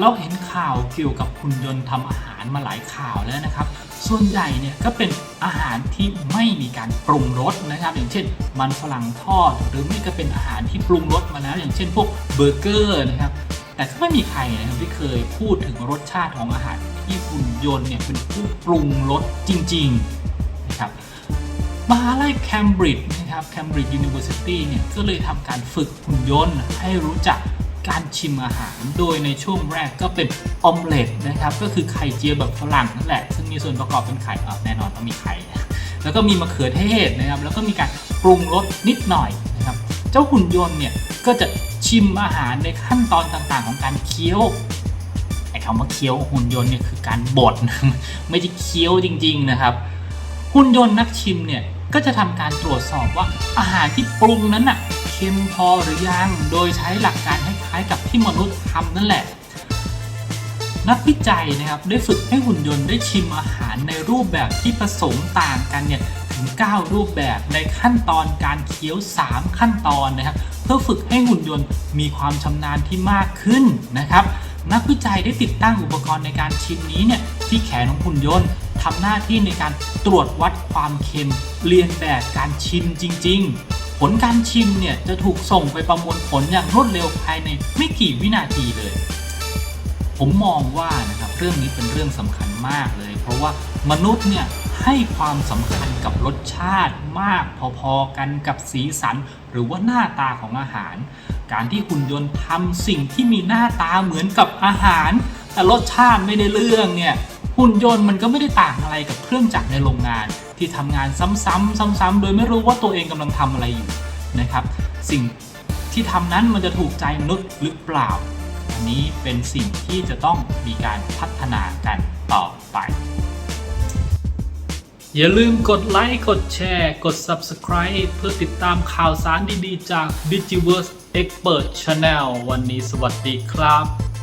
เราเห็นข่าวเกี่ยวกับหุ่นยนต์ทำอาหารมาหลายข่าวแล้วนะครับ ส่วนใหญ่เนี่ยก็เป็นอาหารที่ไม่มีการปรุงรสนะครับ อย่างเช่น มันฝรั่งทอด หรือไม่ก็เป็นอาหารที่ปรุงรสมาแล้ว อย่างเช่น พวกเบอร์เกอร์นะครับ แต่ก็ไม่มีใครนะครับที่เคยพูดถึงรสชาติของอาหารที่หุ่นยนต์เนี่ยเป็นผู้ปรุงรสจริงๆนะครับมหาลัยแคมบริดจ์นะครับแคมบริดจ์ยูนิเวอร์ซิตี้เนี่ยก็เลยทำการฝึกหุ่นยนต์ให้รู้จัก การชิมอาหาร โดยในช่วงแรกก็เป็นออมเล็ตนะครับ ก็คือไข่เจียวแบบฝรั่งนั่นแหละ ซึ่งมีส่วนประกอบเป็นไข่แน่นอนต้องมีไข่แล้วก็มีมะเขือเทศนะครับ แล้วก็มีการปรุงรสนิดหน่อยนะครับ เจ้าหุ่นยนต์เนี่ยก็จะชิมอาหารในขั้นตอนต่างๆ ของการเคี้ยวไอ้คำว่าเคี้ยวหุ่นยนต์เนี่ยคือการบดไม่ได้เคี้ยวจริง ๆนะครับ หุ่นยนต์นักชิมเนี่ยก็จะทำการตรวจสอบว่าอาหารที่ปรุงนั้นน่ะ เค็มพอหรือยัง โดยใช้หลักการคล้ายๆกับที่มนุษย์ทำนั่นแหละ นักวิจัยนะครับได้ฝึกให้หุ่นยนต์ได้ชิมอาหารในรูปแบบที่ผสมต่างกันเนี่ยถึง 9 รูปแบบในขั้นตอนการเคี้ยว 3 ขั้นตอนนะครับ เพื่อฝึกให้หุ่นยนต์มีความชำนาญที่มากขึ้นนะครับนักวิจัยได้ติดตั้งอุปกรณ์ในการชิมนี้เนี่ยที่แขนของหุ่นยนต์ทำหน้าที่ในการตรวจวัดความเค็มเรียนแบบการชิมจริง ๆ ลการชิมเนี่ยจะถูกส่งไปประมวลผลอย่างรวดเร็วภายในไม่กี่วินาทีเลย ผมมองว่านะครับเรื่องนี้เป็นเรื่องสำคัญมากเลย เพราะว่ามนุษย์เนี่ยให้ความสำคัญกับรสชาติมากพอๆกันกับสีสัน หรือว่าหน้าตาของอาหาร การที่หุ่นยนต์ทำสิ่งที่มีหน้าตาเหมือนกับอาหาร แต่รสชาติไม่ได้เรื่องเนี่ยหุ่นยนต์มันก็ไม่ได้ต่างอะไรกับเครื่องจักรในโรงงาน ที่ทำงานซ้ำๆซ้ำๆโดยไม่รู้ว่าตัวเองกำลังทำอะไรอยู่นะครับ สิ่งที่ทำนั้นมันจะถูกใจมนุษย์หรือเปล่าอันนี้เป็นสิ่งที่จะต้องมีการพัฒนากันต่อไป อย่าลืมกดไลค์กดแชร์ กด Subscribe เพื่อติดตามข่าวสารดีๆ จาก Digiverse Expert Channel วันนี้สวัสดีครับ